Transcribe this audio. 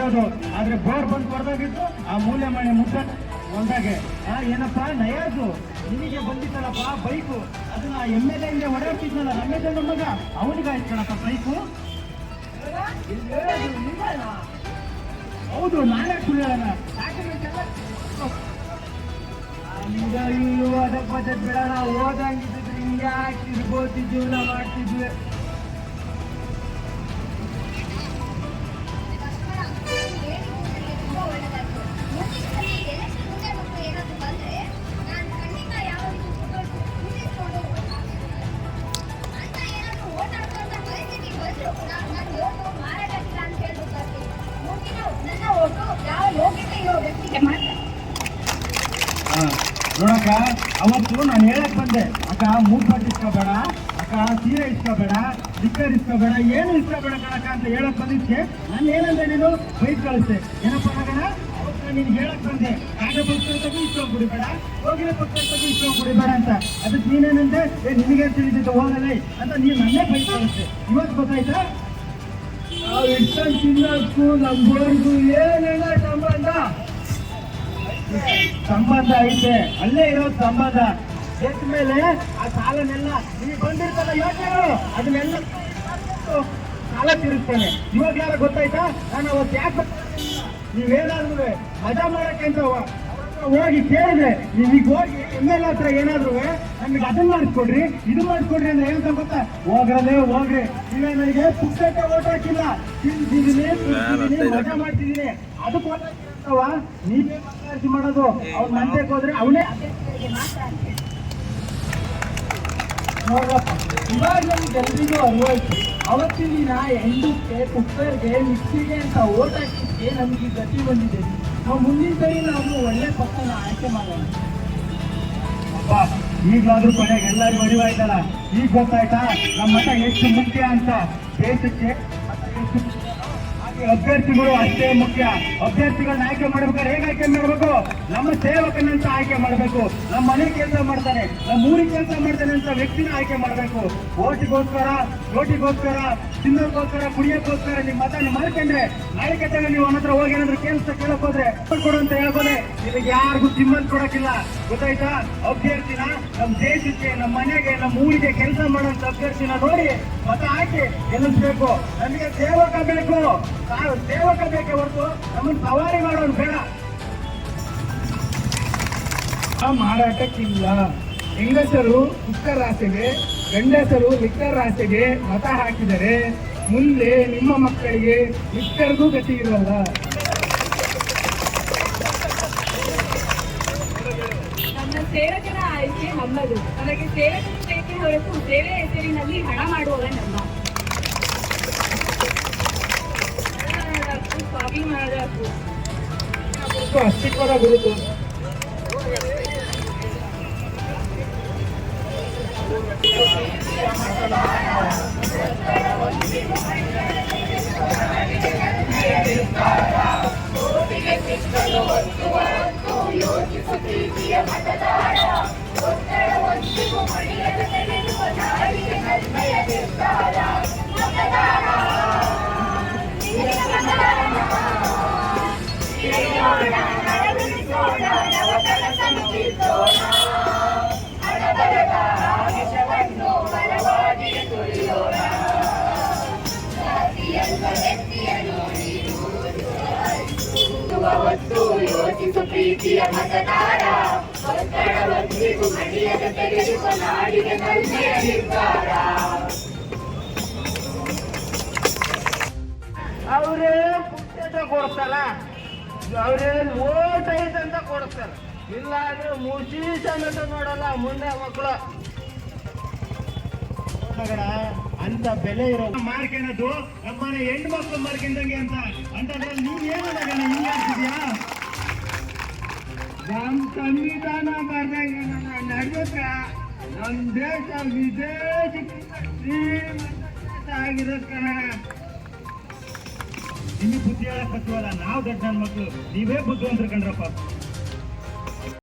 ಇರೋದು ಆದ್ರೆ ಬೋರ್ ಬಂದು ಕೊಡ್ದಾಗಿತ್ತು, ಆ ಮೂಲೆ ಮನೆ ಮುಟ್ಟ ಒಂದಾಗೆ. ಆ, ಏನಪ್ಪ, ನಯಾಜು? ನಿಮಗೆ ಬಂದಿತ್ತಲ್ಲಪ್ಪ, ಬೈಕು? ಅದನ್ನ ಎಂ ಎಲ್ ಎ ಓಡಾಡ್ತಿದ್ನಲ್ಲ ರಮೇಶ್ ಅಣ್ಣ ಮಗ. ಅವನಿಗಾಯ್ತು ಕಣಪ್ಪ, ಬೈಕು. ಹೌದು, ನಾನೇ ಸುಳ್ಳು ಡಾಕ್ಯುಮೆಂಟ್ ಬಿಡೋಣ ಓದಂಗಿದ್ರೆ ಹಿಂಗೆ ಹಾಕಿರ್ಬೋದು ಜೀವನ ಮಾಡ್ತಿದ್ವಿ ನೋಡಕ್ಕ, ಅವತ್ತು ನಾನು ಹೇಳಕ್ ಬಂದೆ. ಅಕ್ಕ ಮೂಗ್ಬಟ್ಟು ಇಸ್ಕೋಬೇಡ, ಅಕ್ಕ, ಸೀರೆ ಇಸ್ಕೋಬೇಡ ಲಿಕ್ಕರ್ ಇಸ್ಕೋಬೇಡ, ಏನು ಇಸ್ಕೋಬೇಡ ಕಣಕ್ಕ ಅಂತ ಹೇಳಕ್ ಬಂದಿದ್ದೆ ನಾನು ಏನಂದ್ರೆ ನೀನು? ಬೈಕ್ ಕಳಿಸ್ದೆ. ಏನಪ್ಪ ಮಗನ ಅವತ್ತು ನೀನು ನಿನ್ಗೆ ಹೇಳಕ್ ಬಂದೆ. ಕಾಗ ಪಕ್ಷ ತಗೋ ಇಸ್ಕೊಂಡ್ ಕುಡಿಬೇಡ ಹೋಗಿನ ಪಕ್ಷ ತಗೋ ಇಸ್ಕೊಂಡ್ ಕುಡಿಬೇಡ ಅಂತ. ಅದಕ್ಕೆ ನೀನೇನಂದೆ? ಏ, ನಿನಗೆ ತಿಳಿದಿದ್ದು ಹೋಗಲೇ ಅಂತ ನೀನು ನನ್ನೇ ಬೈಕ್ ಕಳಿಸ್ದೆ. ಇವತ್ತು ಗೊತ್ತಾಯ್ತಾ? ನಾವು ಇಷ್ಟೊಂದು ತಿನ್ನೋಕ್ಕೂ ನಮ್ಮ ಬೋರ್ಗೂ ಏನೇನ ಸಂಬಂಧ. ಸಂಬಂಧ ಐತೆ. ಅಲ್ಲೇ ಇರೋದು ಸಂಬಂಧ. ಎದ್ದ ಮೇಲೆ? ಆ ಸಾಲನೆಲ್ಲ ನೀವು ಬಂದಿರ್ತಲ್ಲ ಯೋಚನೆಗಳು ಅದನ್ನೆಲ್ಲ ಸಾಲ ತೀರಿಸ್ತೇನೆ. ಇವಾಗ ಯಾರ ಗೊತ್ತಾಯ್ತಾ? ನಾನು ಅವತ್ತು ಯಾಕೆ ನೀವೇನಾದ್ರೂ ಮಜಾ ಮಾಡಕ್ಕೆ ಅಂತ ಹೋಗಿ ಕೇಳಿದ್ರೆ ನಿಮಗೆ ಹೋಗಿ ಎಂ ಎಲ್ ಹತ್ರ ಏನಾದ್ರು ನಮಗೆ ಅದನ್ನ ಮಾಡಿಸ್ಕೊಡ್ರಿ ಇದು ಮಾಡಿಸ್ಕೊಡ್ರಿ ಅಂದ್ರೆ ಹೇಳ್ತಾ ಗೊತ್ತಾ? ಹೋಗ್ರಲ್ಲೇ ಹೋಗ್ರಿ. ಇಲ್ಲ ನನಗೆ ಪುಸ್ತಕ ಓಟ್ ಹಾಕಿಲ್ಲ. ಮಜಾ ಮಾಡ್ತಿದ್ದೀನಿ ಅದಕ್ಕೆ ಓಟ್ ಹಾಕಿರ್ತವ ನೀವೇ ಮಾತಾಡ್ತಿ ಮಾಡೋದು. ಅವ್ನ ಮಂತ್ಯಕ್ಕೆ ಹೋದ್ರೆ ಅವನೇ ಇವಾಗ ನಮ್ಗೆ ಎಲ್ರಿಗೂ ಅರಿವಾಯ್ತು. ಅವತ್ತಿನ ದಿನ ಹೆಂಡಕ್ಕೆ ಕುಕ್ಕರ್ಗೆ ಮಿಕ್ಸಿಗೆ ಅಂತ ಓಟ್ ಹಾಕಿದ್ದೆ ನಮ್ಗೆ ಗತಿ ಬಂದಿದೆ. ಮುಂದಿನ ಸರಿ ನಾವು ಒಳ್ಳೆ ಪಕ್ಷನ ಆಯ್ಕೆ ಮಾಡೋಣ. ಈಗಲಾದ್ರೂ ಕೊನೆಗೆ ಎಲ್ಲರಿಗೂ ಅರಿವಾಯ್ತಲ್ಲ ಈಗ ಗೊತ್ತಾಯ್ತಾ? ನಮ್ಮ ಮಠ ಎಷ್ಟು ಮುಖ್ಯ ಅಂತ? ದೇಶಕ್ಕೆ ಎಷ್ಟು ಅಭ್ಯರ್ಥಿಗಳು ಅಷ್ಟೇ ಮುಖ್ಯ. ಅಭ್ಯರ್ಥಿಗಳನ್ನ ಆಯ್ಕೆ ಮಾಡ್ಬೇಕಾದ್ರೆ ಹೇಗೆ ಆಯ್ಕೆ ಮಾಡ್ಬೇಕು? ನಮ್ಮ ಸೇವಕನಂತ ಆಯ್ಕೆ ಮಾಡ್ಬೇಕು. ನಮ್ಮ ಮನೆ ಕೆಲಸ ಮಾಡ್ತಾನೆ, ನಮ್ಮ ಊರಿಗೆ ಕೆಲಸ ಮಾಡ್ತಾನೆ ಅಂತ ವ್ಯಕ್ತಿನ ಆಯ್ಕೆ ಮಾಡ್ಬೇಕು. ಓಟಿಗೋಸ್ಕರ ಓಟಿಗೋಸ್ಕರ ತಿನ್ನೋಕ್ಕೋಸ್ಕರ, ಕುಡಿಯೋಕ್ಕೋಸ್ಕರ ನಿಮ್ಮ ಮತನ ಮಾಡ್ಕೊಂಡ್ರೆ ನಾಳೆ ನೀವು ಅವನ ಹತ್ರ ಹೋಗಿ ಏನಾದ್ರು ಕೆಲಸ ಕೇಳಕ್ ಹೋದ್ರೆ ಕೊಡು ಅಂತ ಹೇಳ್ಬೋದೆ ನಿಮಗೆ ಯಾರಿಗೂ ತಿಮ್ಮನ್ ಕೊಡಕ್ಕಿಲ್ಲ. ಗೊತ್ತಾಯ್ತಾ? ಅಭ್ಯರ್ಥಿನ ನಮ್ಮ ದೇಶಕ್ಕೆ, ನಮ್ಮ ಮನೆಗೆ, ನಮ್ಮ ಊರಿಗೆ ಕೆಲಸ ಮಾಡೋಂಥ ಅಭ್ಯರ್ಥಿನ ನೋಡಿ, ಮತ ಹಾಕಿ ಗೆಲ್ಲಿಸ್ಬೇಕು. ನಮಗೆ ಸೇವಕ ಬೇಕು. ಸೇವಕ ಬೇಕೆ ಹೊರತು ನಮ್ಮನ್ನು ಸವಾರಿ ಮಾಡೋನು ಬೇಡ. ಆ ಮಾರಾಟಕ್ಕಿಲ್ಲ. ಹೆಂಗಸರು ಕುಕ್ಕರ್ ಆಸೆಗೆ ಗಂಡಸರು ಲಿಕ್ಕರ್ ಆಸೆಗೆ ಮತ ಹಾಕಿದರೆ ಮುಂದೆ ನಿಮ್ಮ ಮಕ್ಕಳಿಗೆ ಲಿಕ್ಕರ್ಗೂ ಗತಿ ಇರಲ್ಲ. ನಮ್ಮ ಸೇವಕನ ಆಯ್ಕೆ ನಮ್ಮದು. ನನಗೆ ಸೇವಕರು ಬೇಕೇ ಹೊರತು ಸೇವೆ ಹೆಸರಿನಲ್ಲಿ ಹಣ ಮಾಡುವವ ನಮ್ಮ ಮತ್ತು ಅಸ್ತಿತ್ವದ ಗುರುತು ಅವತ್ತು ಯೋಚಿಸು ಪ್ರೀತಿಯ ಮತದಾರ ಒತ್ತಡ ಒಂದಿಗೂ ಮಡಿಯದ ತೆಗೆದುಕೊ ನಾಡಿಗೆ ನಲ್ಮೆಯ ನಿರ್ಧಾರ ಅವರೇ ಪುಸ್ತಕ ಕೊಡ್ತಾರ. ಅವ್ರೇ ಓಟ್ ಐತಂತ ಕೊಡ್ತಾರ. ಇಲ್ಲ ಅಂದ್ರೆ ಮುಸಿ ಸಮೇತ ನೋಡಲ್ಲ, ಮುಂದೆ ಮಕ್ಕಳು ಅಂತ ಬೆಲೆ ಇರೋ ಮಾರ್ಕೆನದು ನಮ್ಮನೆ ಹೆಣ್ಣು ಮಕ್ಕಳು ಅಂತ. ಅಂತ ನೀನ್ ಏನು ಆಗ್ತಿದ್ಯಾ ನಮ್ ಸಂವಿಧಾನ ಬರ್ದಂಗೆ ನಡೆದ ನಮ್ ದೇಶ ವಿದೇಶಕ್ಕಿಂತ ಶ್ರೀಮಂತ ಇನ್ನು ಬುದ್ಧಿ ಹೇಳಕ್ ನಾವು ದೊಡ್ಡ ನನ್ನ ಮಕ್ಕಳು ನೀವೇ ಬುದ್ಧಿವಂತರು ಕಂಡ್ರಪ್ಪ